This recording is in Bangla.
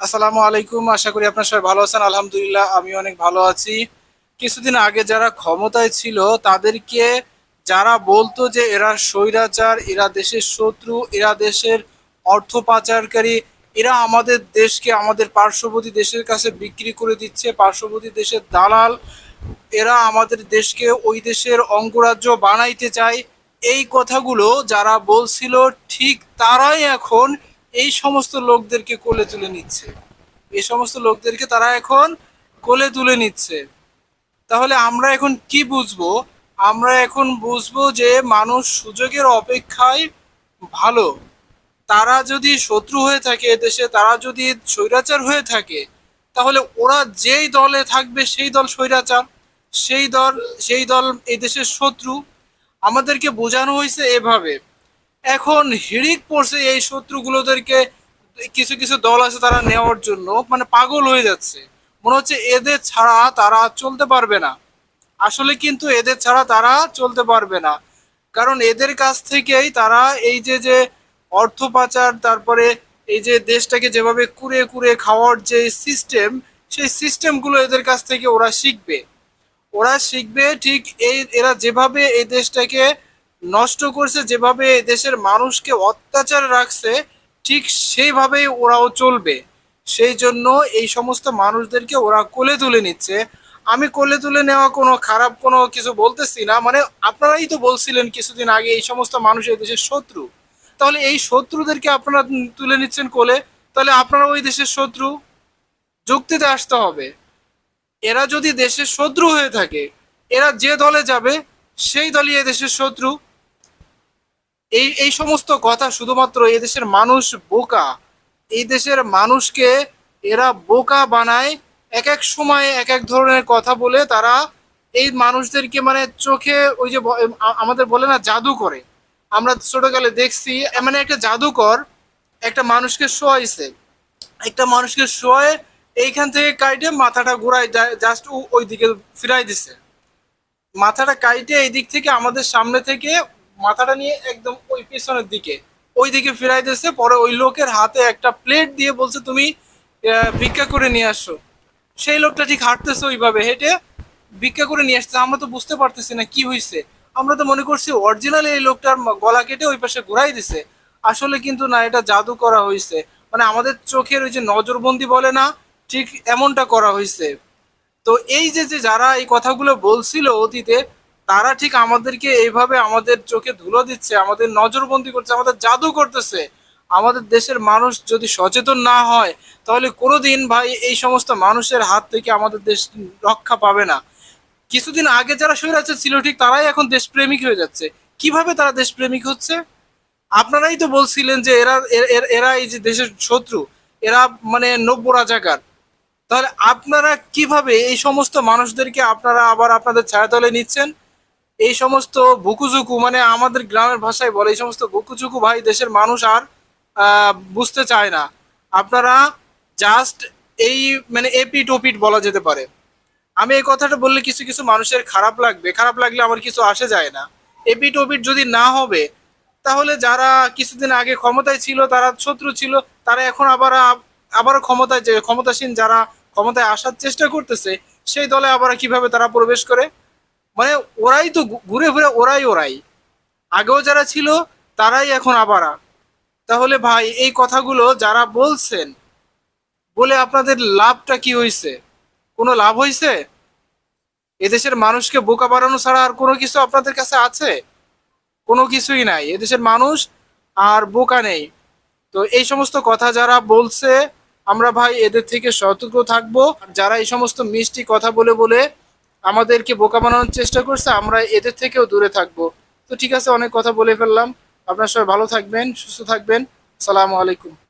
আসসালামু আলাইকুম, আশা করি আপনার সবাই ভালো আছেন। আলহামদুলিল্লাহ আমি অনেক ভালো আছি। কিছুদিন আগে যারা ক্ষমতায় ছিল, তাদেরকে যারা বলতো যে এরা স্বৈরাচার, এরা দেশের শত্রু, এরা দেশের অর্থ পাচারকারী, এরা আমাদের দেশকে, আমাদের পার্শ্ববর্তী দেশের কাছে বিক্রি করে দিচ্ছে, পার্শ্ববর্তী দেশের দালাল, এরা আমাদের দেশকে ওই দেশের অঙ্গরাজ্য বানাইতে চায়। এই কথাগুলো যারা বলছিল, ঠিক তারাই এখন এই সমস্ত লোকদেরকে কোলে তুলে নিচ্ছে। এই সমস্ত লোকদেরকে তারা এখন কোলে তুলে নিচ্ছে। তাহলে আমরা এখন কি বুঝব? আমরা এখন বুঝব যে মানুষ সুযোগের অপেক্ষায় ভালো। তারা যদি শত্রু হয়ে থাকে দেশে তারা যদি স্বৈরাচার হয়ে থাকে, তাহলে ওরা যেই দলে থাকবে সেই দল স্বৈরাচার, সেই দল সেই দল এই দেশের শত্রু। আমাদেরকে বোঝানো হয়েছে এভাবে। এখন হিড়িক পড়ছে এই শত্রুগুলোদেরকে, কিছু কিছু দল আছে তারা নেওয়ার জন্য মানে পাগল হয়ে যাচ্ছে। মনে হচ্ছে এদের ছাড়া তারা চলতে পারবে না। আসলে কিন্তু এদের ছাড়া তারা চলতে পারবে না। কারণ এদের কাছ থেকেই তারা এই যে যে অর্থ পাচার, তারপরে এই যে দেশটাকে যেভাবে কুড়ে কুড়ে খাওয়ার যে সিস্টেম সেই সিস্টেমগুলো এদের কাছ থেকে ওরা শিখবে। ওরা শিখবে ঠিক এই, এরা যেভাবে এই দেশটাকে নষ্ট করছে, যেভাবে দেশের মানুষকে অত্যাচার রাখছে, ঠিক সেইভাবেই ওরাও চলবে। সেই জন্য এই সমস্ত মানুষদেরকে ওরা কোলে তুলে নিচ্ছে। আমি কোলে তুলে নেওয়া কোনো খারাপ কোনো কিছু বলতেছি না। মানে আপনারাই তো বলছিলেন কিছুদিন আগে এই সমস্ত মানুষ এই দেশের শত্রু। তাহলে এই শত্রুদেরকে আপনারা তুলে নিচ্ছেন কোলে? তাহলে আপনারা ওই দেশের শত্রু? যুক্তিতে আসতে হবে। এরা যদি দেশের শত্রু হয়ে থাকে, এরা যে দলে যাবে, সেই দলই এ দেশের শত্রু। এই এই সমস্ত কথা শুধুমাত্র এই দেশের মানুষ বোকা। এই দেশের মানুষকে এরা বোকা বানায় এক এক সময় এক এক ধরনের কথা বলে তারা এই মানুষদেরকে মানে চোখে ওই যে আমাদের বলে না জাদু করে। আমরা ছোটকালে দেখছি মানে একটা জাদুকর একটা মানুষকে শোয়াইছে। একটা মানুষকে শোয়ে এইখান থেকে কাইটে মাথাটা ঘুরাই জাস্ট ওই দিকে ফিরাই দিছে। মাথাটা কাইটে এই দিক থেকে আমাদের সামনে থেকে মাথাটা নিয়ে একদম ওই পিছনের দিকে। ওই দিকে ফিরাই দিয়েছে পরে ওই লোকের হাতে একটা প্লেট দিয়ে বলছে, তুমি ভিক্ষা করে নিয়ে আসো। সেই লোকটা ঠিক হাঁটতেছে ওইভাবে হেঁটে ভিক্ষা করে নিয়ে আসছে আমরা তো বুঝতে পারতেছি না কি হয়েছে আমরা তো মনে করছি অরিজিনাল এই লোকটার গলা কেটে ওই পাশে ঘুরাই দিছে। আসলে কিন্তু না, এটা জাদু করা হয়েছে মানে আমাদের চোখের ওই যে নজরবন্দি বলে না, ঠিক এমনটা করা হয়েছে তো এই যে যে যারা এই কথাগুলো বলছিল অতীতে তারা ঠিক আমাদেরকে এইভাবে আমাদের চোখে ধুলো দিচ্ছে, আমাদের নজরবন্দি করছে, আমাদের জাদু করতেছে। আমাদের দেশের মানুষ যদি সচেতন না হয়, তাহলে কোনোদিন ভাই এই সমস্ত মানুষের হাত থেকে আমাদের দেশ রক্ষা পাবে না। কিছুদিন আগে যারা স্বৈরাচার ছিল, ঠিক তারাই এখন দেশপ্রেমিক হয়ে যাচ্ছে। কীভাবে তারা দেশপ্রেমিক হচ্ছে? আপনারাই তো বলছিলেন যে এরা এরা এই যে দেশের শত্রু, এরা মানে নব্য রাজাকার। তাহলে আপনারা কীভাবে এই সমস্ত মানুষদেরকে আপনারা আবার আপনাদের ছায়াতলে নিচ্ছেন? এই সমস্ত বুকুজুকু মানে আমাদের গ্রামের ভাষায় বলে, এই সমস্ত বুকুজুকু ভাই দেশের মানুষ আর বুঝতে চায় না। আপনারা জাস্ট এই মানে এপিট ওপিট বলা যেতে পারে। আমি এই কথাটা বললে কিছু কিছু মানুষের খারাপ লাগবে। খারাপ লাগলে আমার কিছু আসে যায় না। এপিট ওপিট যদি না হবে, তাহলে যারা কিছুদিন আগে ক্ষমতায় ছিল, তারা শত্রু ছিল, তারা এখন আবার আবার ক্ষমতায় যে, ক্ষমতাসীন যারা ক্ষমতায় আসার চেষ্টা করতেছে, সেই দলে আবার কীভাবে তারা প্রবেশ করে? মানে ওরাই তো ঘুরে ঘুরে ওরাই ওরাই। আগেও যারা ছিল, তারাই এখন আবার। তাহলে ভাই, এই কথাগুলো যারা বলছেন, বলে আপনাদের লাভটা কি হয়েছে কোনো লাভ হয়েছে এদেশের মানুষকে বোকা বাড়ানো ছাড়া আর কোনো কিছু আপনাদের কাছে আছে? কোনো কিছুই নাই। এদেশের মানুষ আর বোকা নেই। তো এই সমস্ত কথা যারা বলছে, আমরা ভাই এদের থেকে সতর্ক থাকব। যারা এই সমস্ত মিষ্টি কথা বলে বলে আমাদেরকে বোকা বানানোর চেষ্টা করছে, আমরা এদের থেকেও দূরে থাকব। তো ঠিক আছে, অনেক কথা বলে ফেললাম। আপনার সবাই ভালো থাকবেন, সুস্থ থাকবেন। সালামু আলাইকুম।